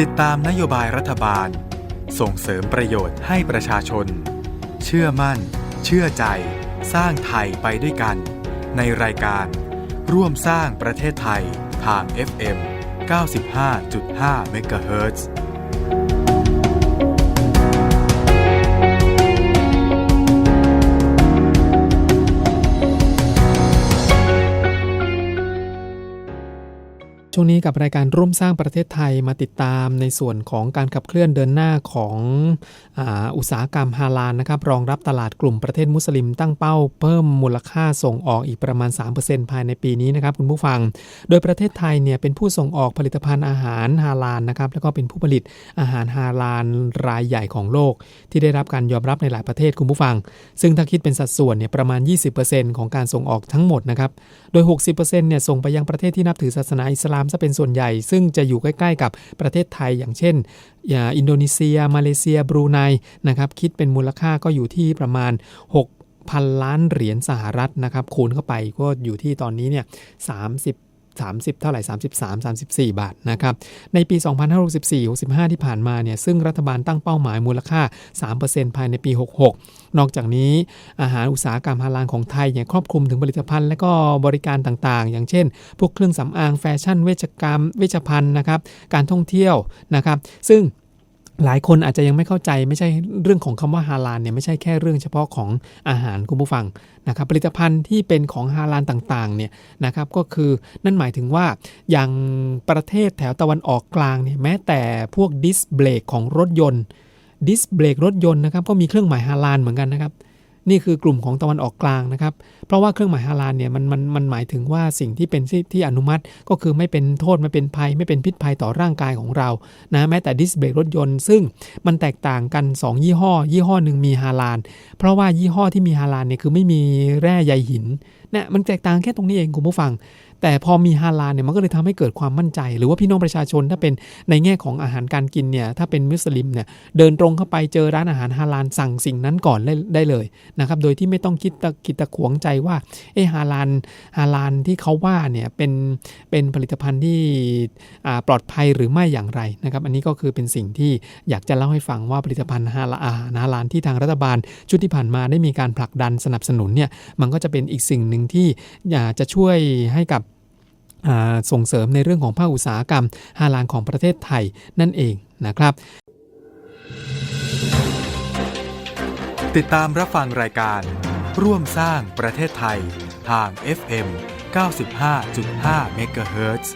ติดตามนโยบายรัฐบาล ส่งเสริมประโยชน์ให้ประชาชน เชื่อมั่น เชื่อใจ สร้างไทยไปด้วยกัน ในรายการ ร่วมสร้างประเทศไทยทาง FM 95.5 MHz ช่วงนี้กับรายการร่วมสร้างประเทศไทยมาติดตามในส่วนของการขับเคลื่อนเดินหน้าของออุตสาหกรรมฮาลาลนะครับรองรับตลาดกลุ่มประเทศมุสลิมตั้งเป้าเพิ่มมูลค่าส่งออกอีกประมาณ 3%ภายในปีนี้นะครับคุณผู้ฟัง โดยประเทศไทยเนี่ยเป็นผู้ส่งออกผลิตภัณฑ์อาหารฮาลาลนะครับแล้วก็เป็นผู้ผลิตอาหารฮาลาลรายใหญ่ของโลก ที่ได้รับการยอมรับในหลายประเทศคุณผู้ฟัง ซึ่งถ้าคิดเป็นสัดส่วนเนี่ยประมาณ 20%ของการส่งออกทั้งหมดนะครับโดย 60%เนี่ยส่งไปยังประเทศที่นับถือศาสนาอิสลามซะเป็นส่วนใหญ่ ซึ่งจะอยู่ใกล้ ๆ กับประเทศไทยอย่างเช่นอินโดนีเซีย มาเลเซีย บรูไนนะครับคิดเป็นมูลค่าก็อยู่ที่ประมาณ 6 พันล้านเหรียญสหรัฐนะครับคูณเข้าไปก็อยู่ที่ตอนนี้เนี่ย30 30 เท่าไหร่ 33 34 บาทนะครับในปี 2564-65 ที่ผ่านมาเนี่ยซึ่งรัฐบาลตั้งเป้าหมายมูลค่า 3%ภายในปี 66 นอกจากนี้อาหารอุตสาหกรรมฮาลางของไทยเนี่ยครอบคลุมถึงผลิตภัณฑ์และก็บริการต่างๆ อย่างเช่น พวกเครื่องสำอางแฟชั่น เวชกรรม เวชภัณฑ์นะครับการท่องเที่ยวนะครับซึ่ง หลายคนอาจจะยังไม่เข้าใจไม่ใช่เรื่องของคำว่าฮาลาลเนี่ยไม่ใช่แค่เรื่องเฉพาะของอาหารคุณผู้ฟังนะครับผลิตภัณฑ์ที่เป็นของฮาลาลต่างๆเนี่ยนะครับก็คือนั่นหมายถึงว่าอย่างประเทศแถวตะวันออกกลางเนี่ยแม้แต่พวกดิสเบรกของรถยนต์ดิสเบรกรถยนต์นะครับก็มีเครื่องหมายฮาลาลเหมือนกันนะครับ นี่คือกลุ่มของตะวันออกกลางนะครับ เพราะว่าเครื่องหมายฮาลาลเนี่ยมันมันมันหมายถึงว่าสิ่งที่เป็นที่ที่อนุมัติก็คือไม่เป็นโทษไม่เป็นภัย ไม่เป็นพิษภัยต่อร่างกายของเรานะแม้แต่ดิสเบรกรถยนต์ ซึ่งมันแตกต่างกัน 2 ยี่ห้อ ยี่ห้อหนึ่งมีฮาลาลเพราะว่ายี่ห้อที่มีฮาลาลเนี่ยคือไม่มีแร่ใยหิน เนี่ยมันแตกต่างแค่ตรงนี้เองคุณผู้ฟัง แต่พอมีฮาลาลเนี่ยมันก็เลยทำให้เกิดความมั่นใจ หรือว่าพี่น้องประชาชนถ้าเป็นในแง่ของอาหารการกินเนี่ยถ้าเป็นมุสลิมเนี่ยเดินตรงเข้าไปเจอร้านอาหารฮาลาลสั่งสิ่งนั้นก่อนได้ไดเลยนะครับโดยที่ไม่ต้องคิดตะคิดตะขวงใจว่าเอฮาลาลฮาลาลที่เขาว่าเนี่ยเป็นเป็นผลิตภัณฑ์ที่ปลอดภัยหรือไม่อย่างไรนะครับอันนี้ก็คือเป็นสิ่งที่อยากจะเล่าให้ฟังว่าผลิตภัณฑ์ฮาลาอาหารฮาลาลที่ทางรัฐบาลชุดที่ผ่านมาได้มีการผลักดันสนับสนุนเนี่ยมันก็จะเป็นอีกสิ่งหนึ่งที่อยากจะช่วยให้กับส่งเสริมในเรื่องของภาคอุตสาหกรรมฮาลางของประเทศไทยนั่นเองนะครับ ติดตามรับฟังรายการ ร่วมสร้างประเทศไทยทาง FM 95.5 MHz